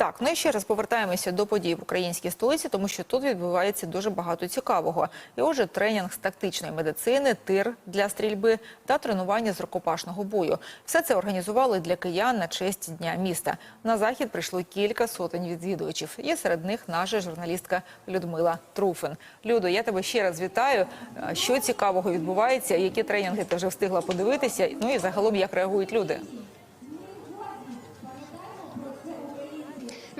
Так, ну і ще раз повертаємося до подій в українській столиці, тому що тут відбувається дуже багато цікавого. І отже, тренінг з тактичної медицини, тир для стрільби та тренування з рукопашного бою. Все це організували для киян на честь дня міста. На захід прийшло кілька сотень відвідувачів. Є серед них наша журналістка Людмила Труфин. Людо, я тебе ще раз вітаю. Що цікавого відбувається? Які тренінги ти вже встигла подивитися? Ну і загалом як реагують люди?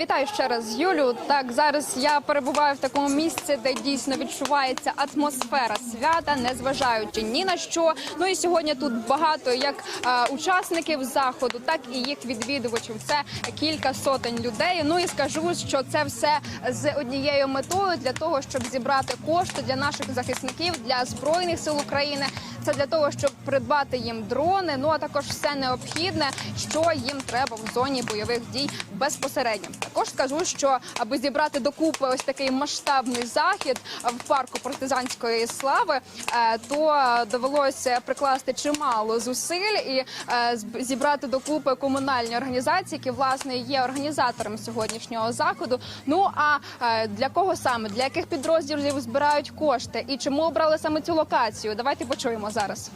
Вітаю ще раз, Юлю. Так, зараз я перебуваю в такому місці, де дійсно відчувається атмосфера свята, незважаючи ні на що. Ну і сьогодні тут багато як е, учасників заходу, так і їх відвідувачів. Це кілька сотень людей. Ну і скажу, що це все з однією метою для того, щоб зібрати кошти для наших захисників, для збройних сил України. Це для того, щоб придбати їм дрони. Ну а також все необхідне, що їм треба в зоні бойових дій безпосередньо. Також скажу, що аби зібрати докупи ось такий масштабний захід в парку партизанської слави, е, то довелося прикласти чимало зусиль і е, зібрати докупи комунальні організації, які власне є організатором сьогоднішнього заходу. Ну а е, для кого саме для яких підрозділів збирають кошти і чому обрали саме цю локацію? Давайте почуємо зараз.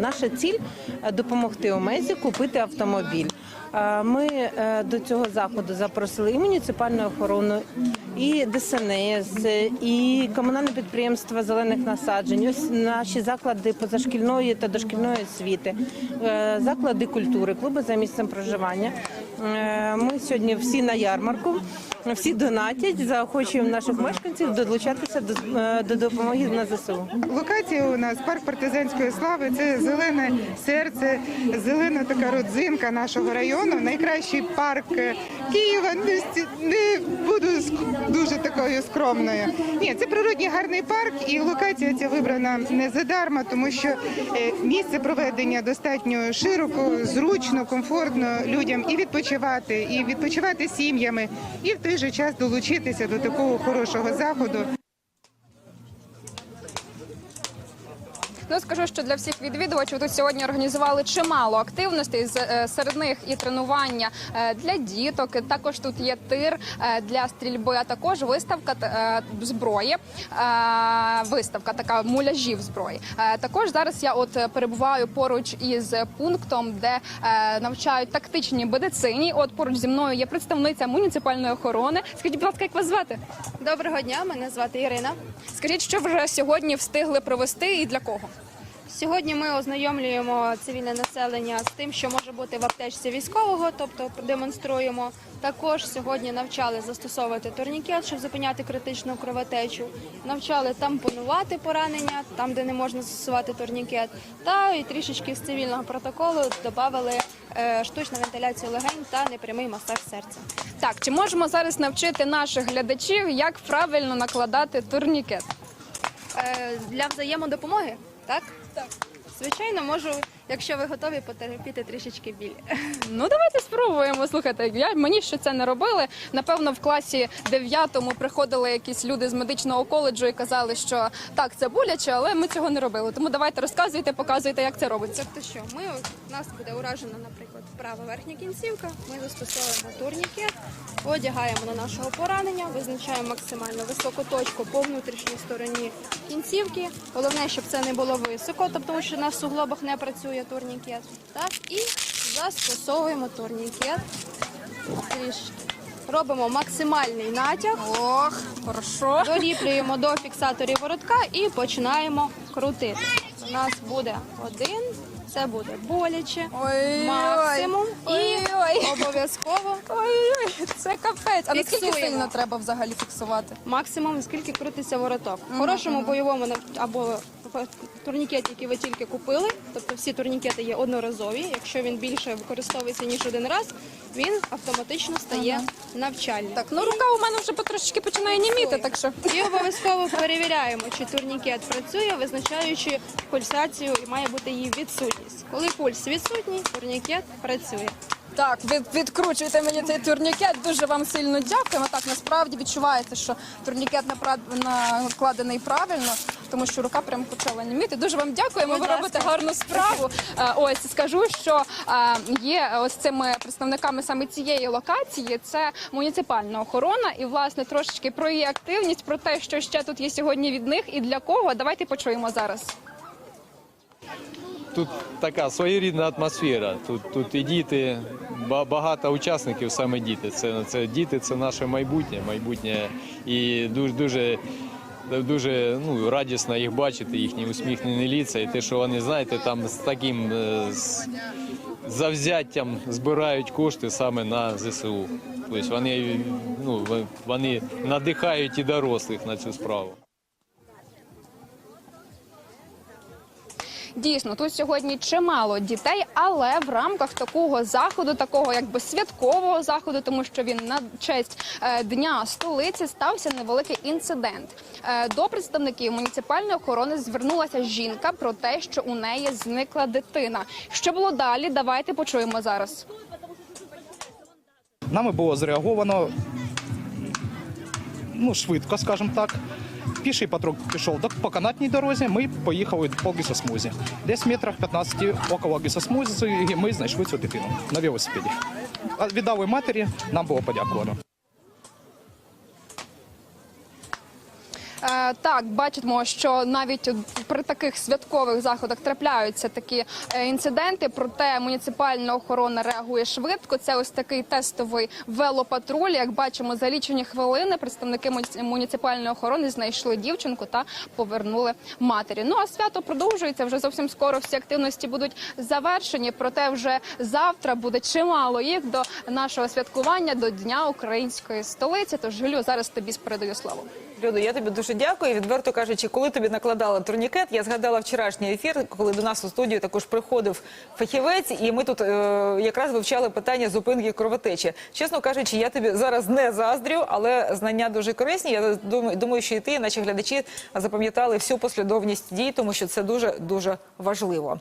Наша ціль допомогти Омезі купити автомобіль. Е, Ми е, до цього заходу запросили і муніципальну охорону, і ДСНС, і комунальне підприємство зелених насаджень. Ось наші заклади позашкільної та дошкільної освіти, е, заклади культури, клуби за місцем проживання. Е, Ми сьогодні всі на ярмарку. Всі донатять, заохочуємо наших мешканців долучатися до, е, до допомоги на ЗСУ. Локація у нас парк партизанської слави. Це зелене серце, зелена така родзинка нашого району. Найкращий парк е, Києва. Не, не буду дуже такою скромною. Ні, це природній гарний парк, і локація ця вибрана не задарма, тому що е, місце проведення достатньо широко, зручно, комфортно людям і відпочивати, і відпочивати сім'ями, і в той же час долучитися до такого хорошого заходу. Ну скажу, що для всіх відвідувачів тут сьогодні організували чимало активностей. Е, Серед них і тренування е, для діток. Також тут є тир е, для стрільби, а також виставка зброї. Виставка така муляжів зброї. Також зараз я от перебуваю поруч із пунктом, де навчають тактичній медицині. От поруч зі мною є представниця муніципальної охорони. Скажіть, будь ласка, як вас звати? Доброго дня, мене звати Ірина. Скажіть, що вже сьогодні встигли провести і для кого? Сьогодні ми ознайомлюємо цивільне населення з тим, що може бути в аптечці військового, тобто демонструємо. Також сьогодні навчали застосовувати турнікет, щоб зупиняти критичну кровотечу. Навчали тампонувати поранення там, де не можна застосувати турнікет. Та і трішечки з цивільного протоколу додали е, штучну вентиляцію легень та непрямий масаж серця. Так, чи можемо зараз навчити наших глядачів, як правильно накладати турнікет? Е, для взаємодопомоги, так? Так. Звичайно, можу, якщо ви готові потерпіти трішечки біль. Ну давайте спробуємо. Слухайте, я мені ще це не робили. Напевно, в класі 9 приходили якісь люди з медичного коледжу і казали, що так, це боляче, але ми цього не робили. Тому давайте розказуйте, показуйте, як це робиться. Тобто що, ми у нас буде уражена, наприклад, права верхня кінцівка. Ми застосовуємо турнікет, одягаємо на нашого поранення, визначаємо максимально високу точку по внутрішній стороні кінцівки. Головне, щоб це не було високо, тобто що на суглобах не працює турнікет. Так і застосовуємо турнікет трішки. Робимо максимальний натяг. Ох, хорошо. Доліплюємо до фіксаторів воротка і починаємо крутити. У нас буде один, це буде боляче, Ой, максимум ой, і ой. обов'язково Ой, це капець. А наскільки Фіксуємо. сильно треба взагалі фіксувати? максимум, скільки крутиться вороток. В хорошому бойовому нав- або в турнікеті, який ви тільки купили, тобто всі турнікети є одноразові. Якщо він більше використовується ніж один раз, він автоматично стає навчальним. Так, ну рука у мене вже потрошечки починає німіти, так що. І обов'язково перевіряємо, чи турнікет працює, визначаючи пульсацію, і має бути її відсутність. Коли пульс відсутній, турнікет працює. Так, від, відкручуйте мені цей турнікет. Дуже вам сильно дякуємо. Так, насправді відчувається, що турнікет накладений правильно. Тому що рука прям почала німіти. Дуже вам дякуємо. Ви робите гарну справу. Е, Ось скажу, що е, є ось цими представниками саме цієї локації. Це муніципальна охорона, і власне трошечки про її активність, про те, що ще тут є сьогодні від них і для кого. Давайте почуємо зараз. Тут така своєрідна атмосфера. Тут, тут і діти, багато учасників, саме діти. Це, це діти, це наше майбутнє, майбутнє і дуже дуже. Дуже ну, радісно їх бачити, їхні усміхнені ліця, і те, що вони знаєте, там з таким е, з завзяттям збирають кошти саме на ЗСУ. Тобто вони, ну, вони надихають і дорослих на цю справу. Дійсно, тут сьогодні чимало дітей, але в рамках такого заходу, такого якби святкового заходу, тому що він на честь е, дня столиці стався невеликий інцидент. Е, до представників муніципальної охорони звернулася жінка про те, що у неї зникла дитина. Що було далі? Давайте почуємо зараз. Нами було зреаговано ну, швидко, скажімо так. Піший патруль пішов по канатній дорозі, ми поїхали по гісосмузі. Десь метрах 15 около гісосмузі ми знайшли цю дитину на велосипеді. Віддали матері, нам було подякувано. Так, бачимо, що навіть при таких святкових заходах трапляються такі е, інциденти. Проте муніципальна охорона реагує швидко. Це ось такий тестовий велопатруль. Як бачимо, за лічені хвилини представники муніципальної охорони знайшли дівчинку та повернули матері. Ну а свято продовжується. Вже зовсім скоро всі активності будуть завершені. Проте вже завтра буде чимало їх до нашого святкування до Дня української столиці. Тож Юлю, зараз тобі передаю слово. Людо, я тобі дуже дякую. Відверто кажучи, коли тобі накладала турнікет, я згадала вчорашній ефір, коли до нас у студію також приходив фахівець, і ми тут е, якраз вивчали питання зупинки кровотечі. Чесно кажучи, я тобі зараз не заздрю, але знання дуже корисні. Я думаю, думаю, що і ти, і наші глядачі запам'ятали всю послідовність дій, тому що це дуже дуже важливо.